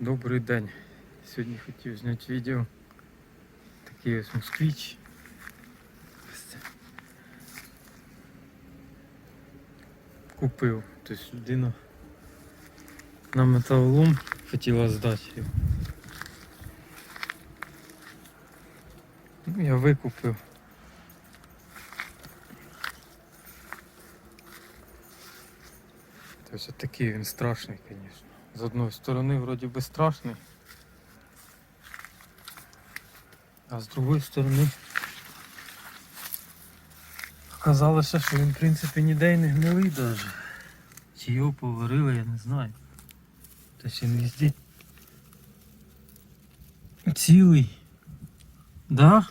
Добрий день. Сьогодні хотів зняти відео. Такий ось це. Купив. Тобто людина на металолом хотіла здати його. Ну, я викупив. Тобто такий він страшний, звісно. З одної сторони вроді би страшний. А з другої сторони казалося, що він в принципі ніде й не гнилий даже. Чи його поварили, я не знаю. Та ще не везде. Цілий. Да?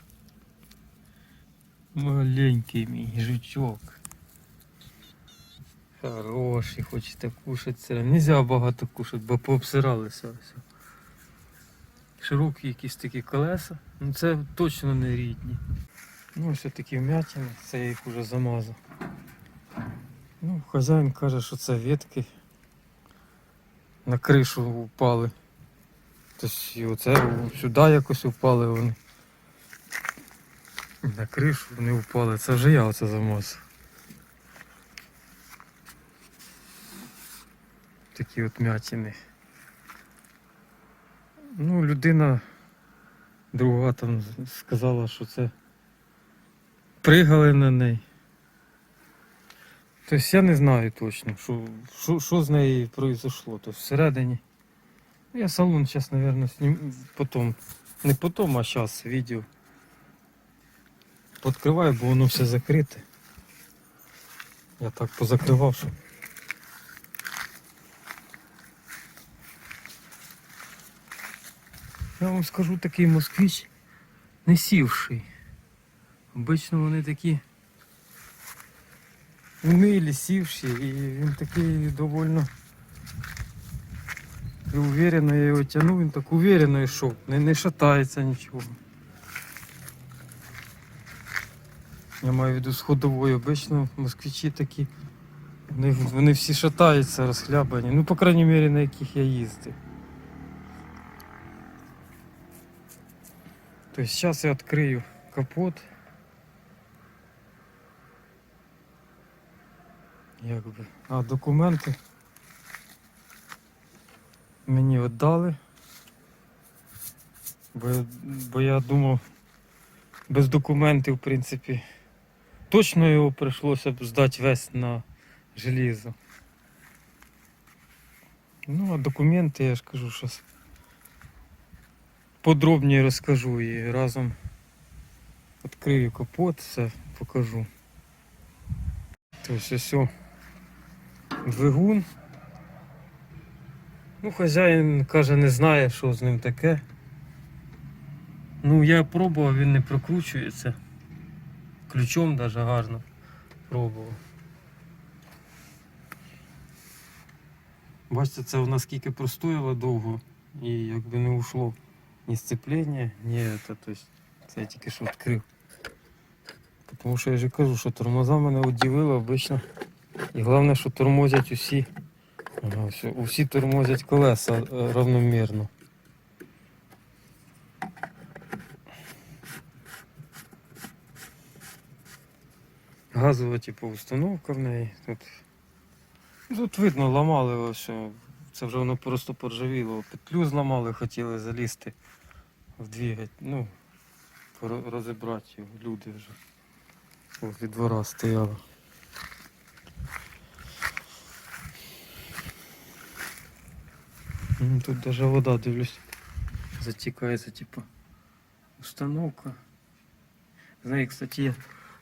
Маленький мій жучок. Хороший, хочете кушати це. Нельзя багато кушати, бо пообсиралися все. Широкі якісь такі колеса. Ну це точно не рідні. Ну ось такі вмятини, це я їх вже замазав. Ну, хазяїн каже, що це ветки на кришу впали. Тобто і оце сюди якось впали вони. На кришу вони впали. Це вже я оце замазав. Такі от м'ятини. Ну, людина друга там сказала, що це пригали на неї. Тобто я не знаю точно, що, що, що з нею произошло. Тобто всередині. Я салон зараз, мабуть, снім потім. Не потім, а зараз відео. Подкриваю, бо воно все закрите. Я так позакривав, що Я вам скажу такий москвич не сівший. Обично вони такі умілі, сівші, і він такий довольно і уверенно я його тягнув, він так уверенно йшов, не, не шатається нічого. Я маю в виду з ходовою, обично москвичі такі, вони, вони всі шатаються, розхлябані. Ну, по крайній мірі, на яких я їздив. То есть сейчас я открою капот. Якби. А документи мені віддали. Бо, бо я думав, без документів, в принципі, точно його прийшлося б здати весь на желізо. Ну, а документи, я ж кажу, щас подробніше розкажу і разом відкрию капот, все покажу. Тобто ось двигун. Ну, хазяїн каже, не знає, що з ним таке. Ну, я пробував, він не прокручується. Ключом навіть гарно пробував. Бачите, це у нас скільки простояло довго і якби не ушло ні сцеплення, ні это, то есть це я тільки що відкрив. Тому що я вже кажу, що тормоза мене удивили обично. І головне, що тормозять усі. Усі тормозять колеса е, равномірно. Газова типу установка в неї. Тут, тут видно, ламали ось. Це вже воно просто поржавіло. Петлю зламали, хотіли залізти в ну, розібрати його, люди вже. Возле двора стояли. Тут даже вода, дивлюсь, затікається, типу, установка. Знаю, кстати, я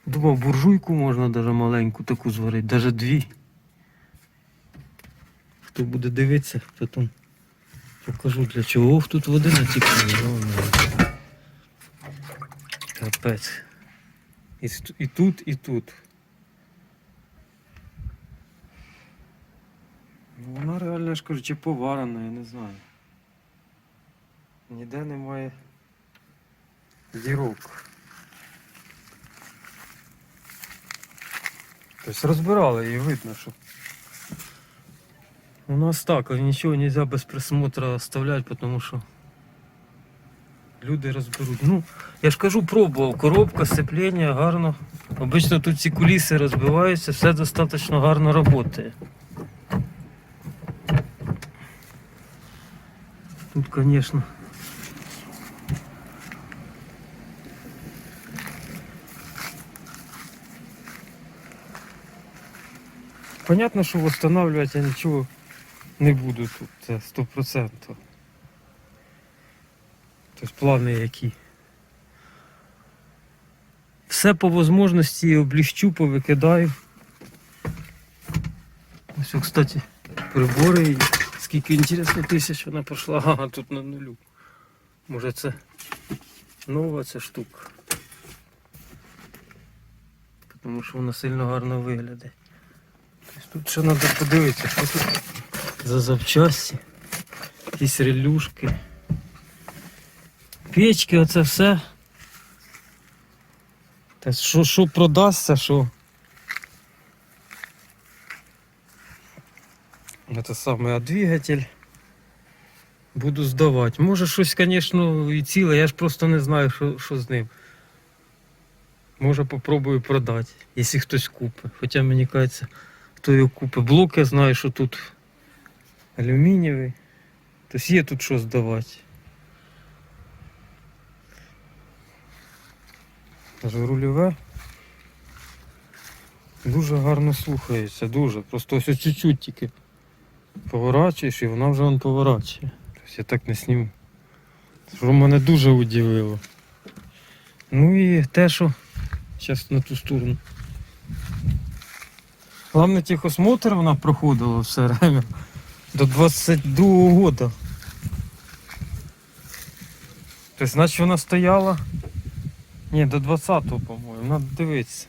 думав, буржуйку можна даже маленьку таку зварити, даже дві. Хто буде дивитися, потім покажу для чого Ох, тут води натікає. Капець. І, і тут, і тут. Ну, вона реально, я ж кажу, чи поварена, я не знаю. Ніде немає дірок. Тобто розбирали її видно, що У нас так, але нічого нельзя без присмотра оставлять, тому що люди розберуть. Ну, я ж кажу, пробував. Коробка, сцеплення, гарно. Обично тут ці куліси розбиваються, все достатньо гарно працює. Тут, звісно. Понятно, що восстанавливать я нічого не буду тут, це 100%. Тобто плани які. Все по можливості обліщу, повикидаю. Ось, кстати, прибори. Скільки інтересно тисяч вона пройшла. Ага, тут на нулю. Може це нова ця штука. Тому що вона сильно гарно виглядає. Тут ще треба подивитися, що тут за запчасті. Якісь релюшки. Печки, оце все. Та що, що продасться, що. Це саме, двигатель буду здавати. Може щось, звісно, і ціле, я ж просто не знаю, що, що з ним. Може попробую продати, якщо хтось купить. Хоча мені кажеться, хто його купить. Блок я знаю, що тут алюмінієвий. Тобто є тут що здавати. Рульове дуже гарно слухається, дуже. Просто ось чуть-чуть тільки поворачуєш і вона вже он поворачує. Тобто я так не сніму. Що мене дуже удивило. Ну і те, що зараз на ту сторону. Головне техосмотр вона проходила все время до 22-го года. Тобто, значить вона стояла. Ні, до 20-го, по-моєму, надо дивитися.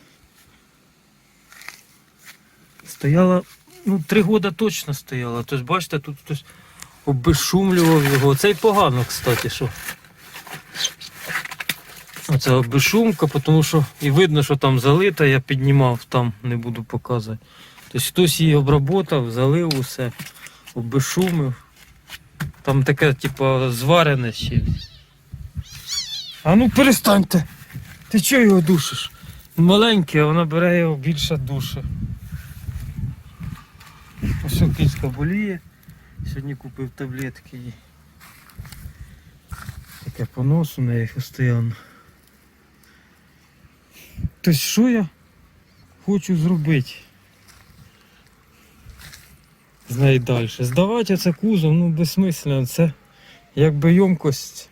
Стояла, ну, три года точно стояла. Тобто, бачите, тут хтось обезшумлював його. Це й погано, кстати, що. Оце обезшумка, тому що і видно, що там залита, я піднімав, там не буду показувати. Тобто хтось її обработав, залив усе, обезшумив. Там таке, типу, зварене ще. А ну перестаньте! Ти чого його душиш? Маленький, а вона бере його більше душе. Ось кицька боліє. Сьогодні купив таблетки їй. Таке понос у неї постійно. Тобто що я хочу зробити? З неї далі. Здавати це кузов, ну безсмислено, це якби ємкость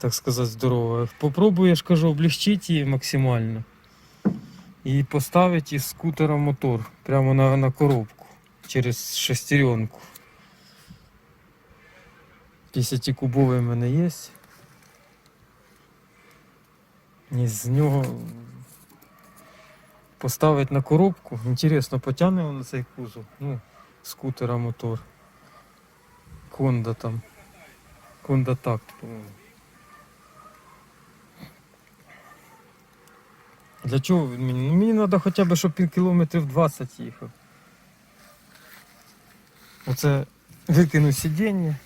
так сказати, здорова. Попробую, я ж кажу, облегчити її максимально. І поставити із скутера мотор прямо на, на коробку через шестеренку. 50-кубовий в мене є. І з нього поставити на коробку. Інтересно, потягне воно цей кузов. Ну, скутера мотор. Конда там. Конда такт, по-моєму. Для чого він мені? Ну, мені треба хоча б, щоб він кілометрів 20 їхав. Оце викину сидіння.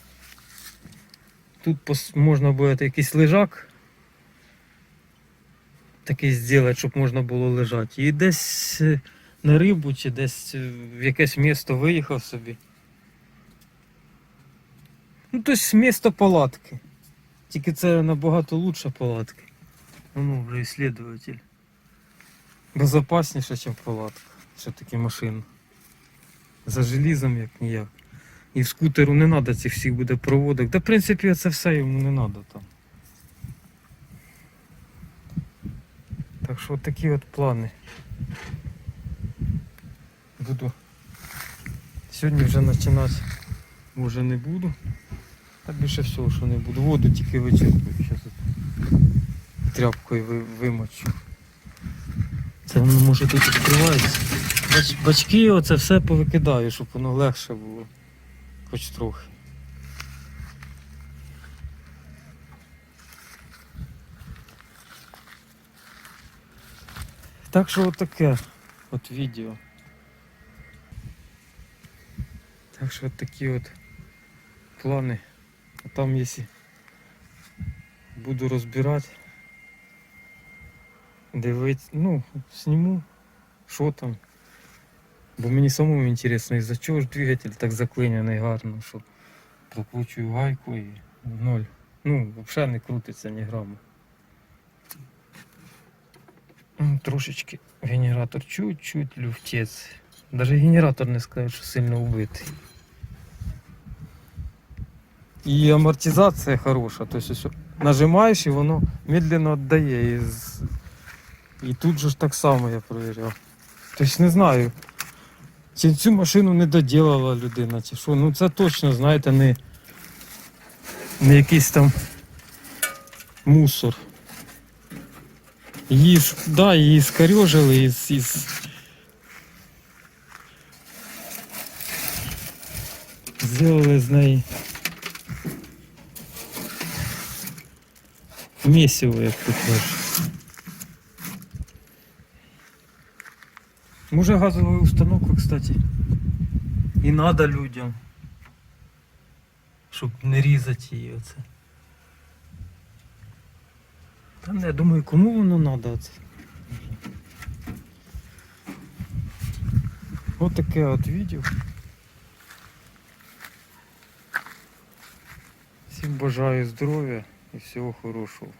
Тут можна буде якийсь лежак такий зробити, щоб можна було лежати. І десь е, на рибу чи десь в якесь місто виїхав собі. Ну, тобто місто палатки. Тільки це набагато лучше палатки. Ну, вже ісследователь. Безопасніше, ніж палатка. Все-таки машина. За желізом як ніяк. І в скутеру не треба цих всіх буде проводок. Та в принципі це все йому не треба там. Так що такі от плани. Буду. Сьогодні вже починати може не буду. Та більше всього, що не буду. Воду тільки вичерпую. Зараз тряпкою ви- вимочу. Це воно може тут відкривається. Бач, бачки оце все повикидаю, щоб воно легше було. Хоч трохи. Так що отаке от відео. Так що от такі от плани. А там, якщо буду розбирати, дивитися, ну, зніму, що там. Бо мені самому інтересно, із-за чого ж двигатель так заклиняний гарно, що прокручую гайку і ноль. Ну, взагалі не крутиться ні граму. Трошечки генератор чуть-чуть люфтець. Даже генератор не скаже, що сильно убитий. І амортизація хороша, тобто нажимаєш і воно медленно віддає. І, і тут же ж так само я перевіряв. Тобто не знаю. Чи цю машину не доділала людина, чи що. Ну це точно, знаєте, не, не якийсь там мусор. Її, да, її скорежили із, із... Сделали з неї месиво, як ти кажеш. Може газову установку, кстати, і надо людям, щоб не різати її оце. Та не, я думаю, кому воно надо оце? Ось таке от відео. Всім бажаю здоров'я і всього хорошого.